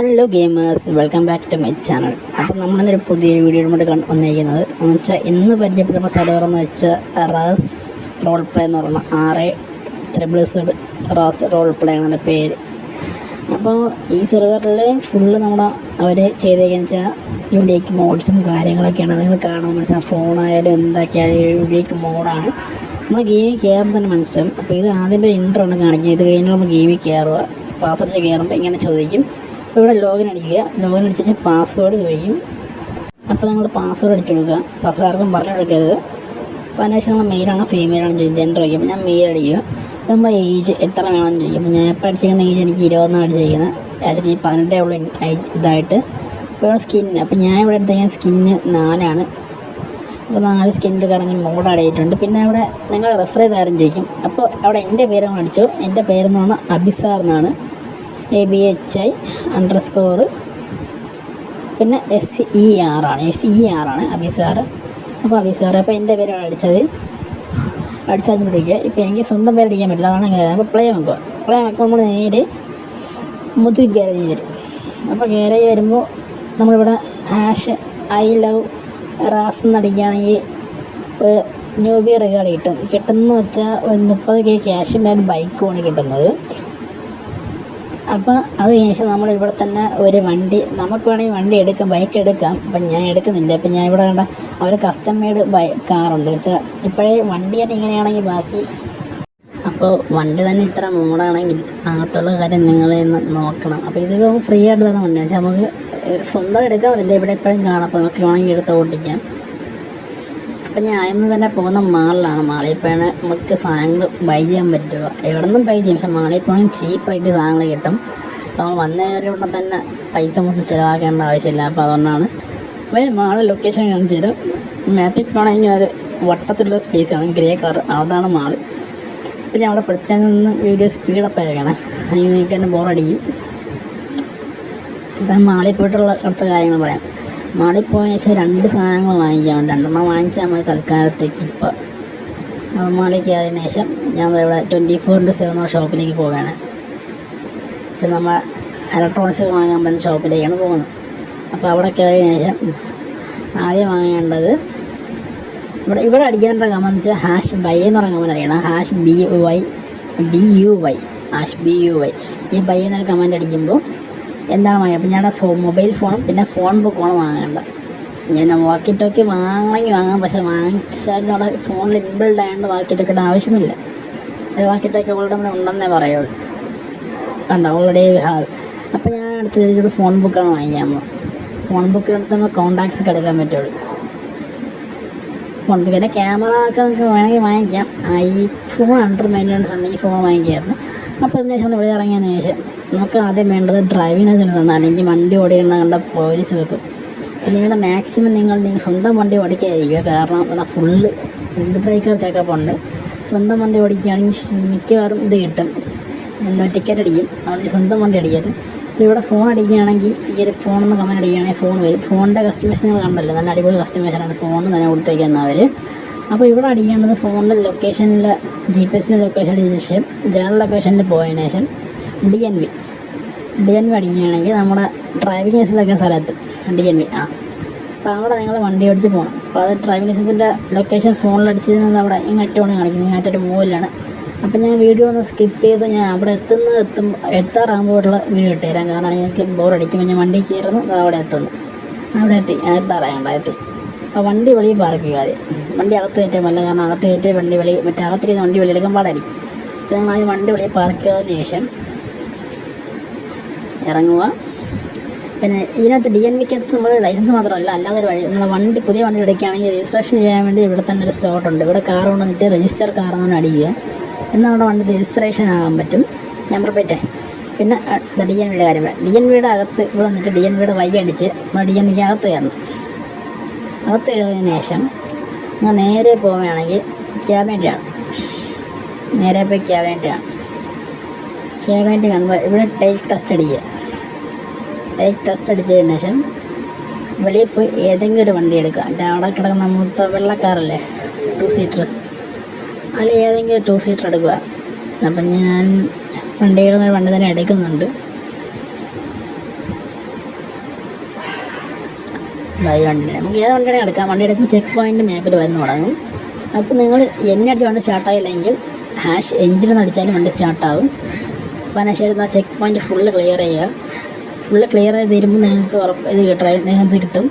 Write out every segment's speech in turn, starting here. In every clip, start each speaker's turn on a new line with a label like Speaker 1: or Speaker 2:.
Speaker 1: Hello gamers welcome back to my channel അപ്പം നമ്മളിന്നൊരു പുതിയൊരു വീഡിയോ കൊണ്ട് വന്നിരിക്കുന്നത് എന്ന് വെച്ചാൽ ഇന്ന് പരിചയപ്പെട്ട സെർവർ എന്ന് വെച്ചാൽ റാസ് റോൾ പ്ലേ എന്ന് പറയുന്ന ആറ് ത്രിബിൾസ്ഡ് റാസ് റോൾ പ്ലേ എന്ന പേര്. അപ്പോൾ ഈ സെർവറിൽ ഫുള്ള് നമ്മുടെ അവർ ചെയ്തേക്കെന്ന് വെച്ചാൽ യുണീക്ക് മോഡ്സും കാര്യങ്ങളൊക്കെയാണ്. നിങ്ങൾ കാണാൻ മനസ്സിലാവും ഫോണായാലും എന്തൊക്കെയായാലും യുണീക്ക് മോഡാണ് നമ്മൾ ഗെയിമിൽ കയറുമ്പോൾ തന്നെ മനസ്സിലാവും. അപ്പോൾ ഇത് ആദ്യം ഒരു ഇൻട്രോ ആണ് കാണിക്കുന്നത്. ഇത് കഴിഞ്ഞാൽ നമ്മൾ ഗെയിമിൽ കയറുക പാസ്വേഡ് കയറുമ്പോൾ ഇങ്ങനെ ചോദിക്കും. ഇവിടെ ലോഗിൻ അടിക്കുക. ലോഗിൻ അടിച്ചിട്ട് പാസ്വേഡ് ചോദിക്കും. അപ്പോൾ നിങ്ങൾ പാസ്വേഡ് അടിച്ചു കൊടുക്കുക. പാസ്വേഡ് ആർക്കും പറഞ്ഞു കൊടുക്കരുത്. അപ്പോൾ അതിനുശേഷം നമ്മൾ മെയിലാണ് ഫീമെയിലാണോ ചോദിക്കും ജെൻഡർ ചോദിക്കും ഞാൻ മെയിൽ അടിക്കുക. നമ്മുടെ ഏജ് എത്ര വേണമെന്ന് ചോദിക്കും. ഞാൻ ഇപ്പോൾ അടിച്ചിരിക്കുന്ന ഏജ് എനിക്ക് ഇരുപത്തൊന്നാണ് അടിച്ചിരിക്കുന്നത്. ആക്ച്വലി പതിനെട്ടേ ഉള്ളൂ. ഏജ് ഇതായിട്ട്. ഇവിടെ സ്കിന്ന് അപ്പോൾ ഞാൻ ഇവിടെ എടുത്തിരിക്കുന്ന സ്കിന്ന് നാലാണ് അപ്പോൾ നാല് സ്കിന്നിൽ കറങ്ങി മോഡ് അടയിട്ടുണ്ട് പിന്നെ അവിടെ നിങ്ങൾ റെഫർ ചെയ്ത് ആരും ചോദിക്കും. അപ്പോൾ അവിടെ എന്റെ പേര് നമ്മൾ അടിച്ചു. എന്റെ പേരെന്ന് പറഞ്ഞാൽ അബിസാർ എന്നാണ്. A B H I underscore score പിന്നെ എസ് ഇ ആർ ആണ്. എസ് ഇ ആർ ആണ് അബിസാർ അപ്പോൾ അബിസാർ അപ്പോൾ എന്റെ പേരാണ് അടിച്ചത്. അടിച്ചാൽ പിടിക്കുക ഇപ്പോൾ എനിക്ക് സ്വന്തം പേര് അടിക്കാൻ പറ്റില്ല. അതാണ് അങ്ങനെ. അപ്പോൾ പ്ലേ വെക്കുക പ്ലേ വെക്കുമ്പോൾ നമ്മൾ നേരെ മുതുകി കയറി വരും. അപ്പോൾ കയറി വരുമ്പോൾ നമ്മളിവിടെ ആഷ് ഐ ലവ് റാസ് എന്നടിക്കുകയാണെങ്കിൽ ഒരു ന്യൂബി റിഗാർഡ് കിട്ടും. കിട്ടുന്ന വെച്ചാൽ ഒരു മുപ്പത് കെ ക്യാഷ് ഒരു ബൈക്കുമാണ് കിട്ടുന്നത്. അപ്പോൾ അത് ശേഷം നമ്മൾ ഇവിടെ തന്നെ ഒരു വണ്ടി നമുക്ക് വേണമെങ്കിൽ വണ്ടി എടുക്കാം ബൈക്ക് എടുക്കാം. അപ്പം ഞാൻ എടുക്കുന്നില്ല. അപ്പം ഞാൻ ഇവിടെ കണ്ട അവർ കസ്റ്റം മെയ്ഡ് ബൈ കാറുണ്ട് വെച്ചാൽ ഇപ്പോഴേ വണ്ടി തന്നെ ഇങ്ങനെയാണെങ്കിൽ ബാക്കി. അപ്പോൾ വണ്ടി തന്നെ ഇത്ര മോഡാണെങ്കിൽ അകത്തുള്ള കാര്യം നിങ്ങൾ നോക്കണം. അപ്പോൾ ഇത് ഫ്രീ ആയിട്ട് തന്നെ വണ്ടിയാണ് വെച്ചാൽ നമുക്ക് സ്വന്തം എടുക്കാൻ പറ്റില്ല. ഇവിടെ എപ്പോഴും കാണാം. അപ്പോൾ നമുക്ക് വേണമെങ്കിൽ എടുത്ത് ഓട്ടിക്കാം അപ്പം ഞാൻ അയമ്മ തന്നെ പോകുന്ന മാളിലാണ്. മാളിൽ പോയാണ് നമുക്ക് സാധനങ്ങൾ ബൈ ചെയ്യാൻ പറ്റുക. എവിടെ നിന്നും ബൈ ചെയ്യും. പക്ഷെ മാളിൽ പോകാൻ ചീപ്പായിട്ട് സാധനങ്ങൾ കിട്ടും. അപ്പോൾ നമ്മൾ വന്ന കയറി തന്നെ പൈസ മൊത്തം ചിലവാക്കേണ്ട ആവശ്യമില്ല. അപ്പോൾ അതുകൊണ്ടാണ് അപ്പോൾ മാൾ ലൊക്കേഷൻ കാണിച്ചു തരും. മാപ്പിൽ പോകണമെങ്കിൽ ഒരു വട്ടത്തിലുള്ള സ്പേസാണ് ഗ്രേ കളർ അതാണ് മാൾ. അപ്പോൾ ഞാൻ അവിടെ പഠിപ്പിക്കാൻ നിന്ന് വീഡിയോ സ്പീഡപ്പ് ആക്കണം അല്ലെങ്കിൽ നിങ്ങൾക്ക് തന്നെ ബോറടിക്കും അപ്പം മാളിൽ പോയിട്ടുള്ള അടുത്ത കാര്യങ്ങൾ പറയാം. മാളിൽ പോയ ശേഷം രണ്ട് സാധനങ്ങൾ വാങ്ങിക്കാൻ രണ്ടെണ്ണം വാങ്ങിച്ചാൽ മതി തൽക്കാലത്തേക്ക് ഇപ്പോൾ മാളിൽ കയറിയതിന് ശേഷം ഞാൻ ഇവിടെ ട്വന്റി ഫോർ ഇന്റു സെവൻ ഷോപ്പിലേക്ക് പോവുകയാണ് പക്ഷെ നമ്മൾ ഇലക്ട്രോണിക്സ് വാങ്ങാൻ പറ്റുന്ന ഷോപ്പിലേക്കാണ് പോകുന്നത്. അപ്പോൾ അവിടെ കയറിയതിന് ശേഷം ആദ്യം വാങ്ങേണ്ടത് ഇവിടെ ഇവിടെ അടിക്കാൻ കമ്പനി വെച്ചാൽ ഹാഷ് ബൈ എന്ന് പറഞ്ഞ കമ്പനി അടിക്കണം. Hash B Y B U Y hash B U Y ഈ ബൈ എന്നൊരു കമാൻഡ് അടിക്കുമ്പോൾ എന്താണ് വാങ്ങിയത് അപ്പം ഞങ്ങളുടെ ഫോ മൊബൈൽ ഫോണും പിന്നെ ഫോൺ ബുക്കുമാണ് വാങ്ങേണ്ടത്. ഞാൻ വാക്കി ടോക്കി വാങ്ങണമെങ്കിൽ വാങ്ങാം പക്ഷേ വാങ്ങിച്ചാൽ നമ്മുടെ ഫോണിൽ ഇൻബിൾഡ് ആയതുകൊണ്ട് വാക്കി ടോക്കിയുടെ ആവശ്യമില്ല. വാക്കി ടോക്കി ഓൾറെഡി നമ്മൾ ഉണ്ടെന്നേ പറയുള്ളൂ. കണ്ടോ ഓൾറെഡി ഹാവ് അപ്പോൾ ഞാൻ അടുത്ത് ഫോൺ ബുക്കാണ് വാങ്ങിക്കാൻ ഫോൺ ബുക്കിനടുത്ത് നമ്മൾ കോണ്ടാക്ട്സ് എടുക്കാൻ പറ്റുള്ളൂ. ഫോൺ പിന്നെ ക്യാമറ ഒക്കെ നമുക്ക് വേണമെങ്കിൽ വാങ്ങിക്കാം. ഈ ഫോൺ അണ്ടർ മെയിന്റനൻസ് ഉണ്ടെങ്കിൽ ഫോൺ വാങ്ങിക്കായിരുന്നു. അപ്പോൾ അതിന് ശേഷം ഇവിടെ ഇറങ്ങിയതിന് ശേഷം നമുക്ക് ആദ്യം വേണ്ടത് ഡ്രൈവിംഗ് ലൈസൻസ് ഉണ്ട് അല്ലെങ്കിൽ വണ്ടി ഓടിക്കുന്ന കണ്ട പോലീസ് വെക്കും. പിന്നെ മാക്സിമം നിങ്ങൾ നിങ്ങൾ സ്വന്തം വണ്ടി ഓടിക്കാതിരിക്കുക. കാരണം ഇവിടെ ഫുള്ള് സ്പീഡ് ബ്രേക്കർ ചെക്കപ്പ് ഉണ്ട്. സ്വന്തം വണ്ടി ഓടിക്കുകയാണെങ്കിൽ മിക്കവാറും ഇത് കിട്ടും. എന്താ ടിക്കറ്റ് അടിക്കും. അതുകൊണ്ട് സ്വന്തം വണ്ടി അടിക്കരുത്. ഇവിടെ ഫോൺ അടിക്കുകയാണെങ്കിൽ ഈ ഒരു ഫോൺ എന്ന് കമന്റ് അടിക്കുകയാണെങ്കിൽ ഫോൺ വരും. ഫോണിന്റെ കസ്റ്റമേഴ്സ് നിങ്ങൾ കണ്ടല്ലോ. നല്ല അടിപൊളി കസ്റ്റമേഴ്സാണ് ഫോൺ തന്നെ കൊടുത്തേക്കുന്നത് അവർ അപ്പോൾ ഇവിടെ അടിക്കേണ്ടത് ഫോണിന്റെ ലൊക്കേഷനിൽ ജി പി എസിന്റെ ലൊക്കേഷൻ അടിച്ച ശേഷം ജനറൽ ലൊക്കേഷനിൽ പോയതിനു ശേഷം D N V D N V അടിക്കുകയാണെങ്കിൽ നമ്മുടെ ഡ്രൈവിംഗ് ലൈസൻസ് സ്ഥലത്ത്. ഡി എൻ വി ആ. അപ്പോൾ അവിടെ നിങ്ങൾ വണ്ടി ഓടിച്ച് പോകണം അപ്പോൾ അത് ഡ്രൈവിംഗ് ലൈസൻസിന്റെ ലൊക്കേഷൻ ഫോണിൽ അടിച്ചിരുന്നത് അവിടെ ഇങ്ങറ്റമാണ് കാണിക്കുന്നത്. ഇങ്ങാറ്റൊരു മൂവിലാണ് അപ്പോൾ ഞാൻ വീഡിയോ ഒന്ന് സ്കിപ്പ് ചെയ്ത് ഞാൻ അവിടെ എത്തുന്ന എത്തും എത്താറാകുമ്പോഴുള്ള വീഡിയോ ഇട്ടുതരാം കാരണം എനിക്ക് ബോർ അടിക്കുമ്പോൾ ഞാൻ വണ്ടി കയറുന്നു അവിടെ എത്തുന്നു. അവിടെ എത്തി. എത്താറായണ്ട എത്തി. അപ്പോൾ വണ്ടി വെളിയിൽ പാർക്കുക ആദ്യം വണ്ടി അകത്ത് കയറ്റാൻ പറ്റില്ല. കാരണം അകത്ത് കയറ്റിയ വണ്ടി വെളി മറ്റേ അകത്തിരുന്ന് വണ്ടി വെളിയെടുക്കാൻ പാടായിരിക്കും. അപ്പോൾ ഞങ്ങൾ ആദ്യം വണ്ടി വെളിയിൽ പാർക്ക് ചെയ്തതിന് ശേഷം ഇറങ്ങുക പിന്നെ ഇതിനകത്ത് ഡി എൻ വിക്കകത്ത് നമ്മൾ ലൈസൻസ് മാത്രമല്ല അല്ലാതെ ഒരു വഴി നമ്മൾ വണ്ടി പുതിയ വണ്ടി എടുക്കുകയാണെങ്കിൽ രജിസ്ട്രേഷൻ ചെയ്യാൻ വേണ്ടി ഇവിടെ തന്നെ ഒരു സ്ലോട്ടുണ്ട് ഇവിടെ കാർ കൊണ്ടുവന്നിട്ട് രജിസ്റ്റർ കാർ എന്നാണ് അടിക്കുക. എന്നാൽ അവിടെ വണ്ടി രജിസ്ട്രേഷൻ ആകാൻ പറ്റും. നമ്പർ പ്ലേറ്റ് പിന്നെ ഡി എൻ വിയുടെ കാര്യം ഡി എൻ വിയുടെ അകത്ത് ഇവിടെ വന്നിട്ട് ഡി എൻ വിയുടെ വൈ അടിച്ച് നമ്മൾ ഡി എൻ വിക്ക് അകത്ത് കയറണം. അകത്ത് കയറിയതിന് ശേഷം ഞാൻ നേരെ പോവുകയാണെങ്കിൽ ക്യാബേന്റെയാണ് നേരെ പോയി ക്യാബേന്റെയാണ് ക്യാബേന്റ് കാണുമ്പോൾ ഇവിടെ ടേക്ക് ടെസ്റ്റ് അടിക്കുക. ടേക്ക് ടെസ്റ്റ് അടിച്ചതിന് ശേഷം വെളിയിൽ പോയി ഏതെങ്കിലും ഒരു വണ്ടി എടുക്കുക. എന്റെ അവിടെ കിടക്കുന്ന മൂത്ത വെള്ളക്കാറല്ലേ ടു സീറ്റർ അതിൽ ഏതെങ്കിലും ടു സീറ്റർ എടുക്കുക. അപ്പം ഞാൻ വണ്ടിയുടെ വണ്ടി തന്നെ എടുക്കുന്നുണ്ട്. ഈ വണ്ടി നമുക്ക് ഏത് വണ്ടിയാണ് എടുക്കാം. വണ്ടി എടുക്കുമ്പോൾ ചെക്ക് പോയിന്റ് മാപ്പിൽ വന്ന് തുടങ്ങും. അപ്പോൾ നിങ്ങൾ എന്നെ അടിച്ച് വണ്ടി സ്റ്റാർട്ടായില്ലെങ്കിൽ ഹാഷ് എഞ്ചിൻ അടിച്ചാലും വണ്ടി സ്റ്റാർട്ടാവും അപ്പോൾ അതിനുശേഷം ആ ചെക്ക് പോയിന്റ് ഫുള്ള് ക്ലിയർ ചെയ്യുക. ഫുള്ള് ക്ലിയർ ചെയ്ത് തരുമ്പോൾ നിങ്ങൾക്ക് ഉറപ്പ് ഇത് ഡ്രൈവിംഗ് ലൈസൻസ് കിട്ടും.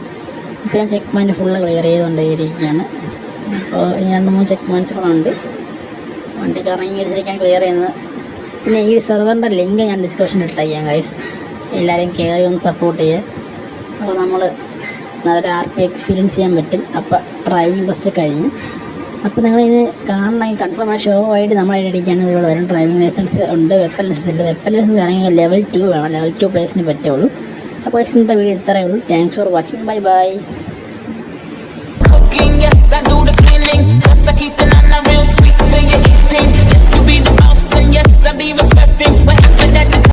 Speaker 1: അപ്പോൾ ഞാൻ ചെക്ക് പോയിന്റ് ഫുള്ള് ക്ലിയർ ചെയ്തുകൊണ്ടേയിരിക്കുകയാണ്. അപ്പോൾ ഈ രണ്ട് മൂന്ന് ചെക്ക് പോയിന്റ്സ് കൂടെ ഉണ്ട്. വണ്ടി കറങ്ങി അടിച്ചിരിക്കാൻ ക്ലിയർ ചെയ്യുന്നത്. പിന്നെ ഈ സെർവറിന്റെ ലിങ്ക് ഞാൻ ഡിസ്ക്രിപ്ഷനിൽ ഇട്ടേക്കാം ഗൈസ് എല്ലാവരെയും കയറി ഒന്ന് സപ്പോർട്ട് ചെയ്യുക അപ്പോൾ നമ്മൾ നല്ലൊരു ആർ പി എക്സ്പീരിയൻസ് ചെയ്യാൻ പറ്റും. അപ്പോൾ ഡ്രൈവിംഗ് ടെസ്റ്റ് കഴിഞ്ഞ്. അപ്പോൾ നിങ്ങൾ ഇത് കാണണമെങ്കിൽ കൺഫേം ആ ഷോ ആയിട്ട് നമ്മൾ അടിക്കാണ് ഇതിലൂടെ വരും. ഡ്രൈവിംഗ് ലൈസൻസ് ഉണ്ട് വെപ്പൻ ലൈസൻസ് ഉണ്ട്. വെപ്പൻ ലൈസൻസ് ആണെങ്കിൽ ലെവൽ ടു വേണം. ലെവൽ ടു പ്ലേസിന് പറ്റുള്ളൂ. അപ്പോൾ ഇന്നത്തെ വീഡിയോ ഇത്രയേ ഉള്ളൂ. Thanks for watching bye bye
Speaker 2: I keep the nana real sweet you're eating. Yes, you be the boss, and yes, I be respecting.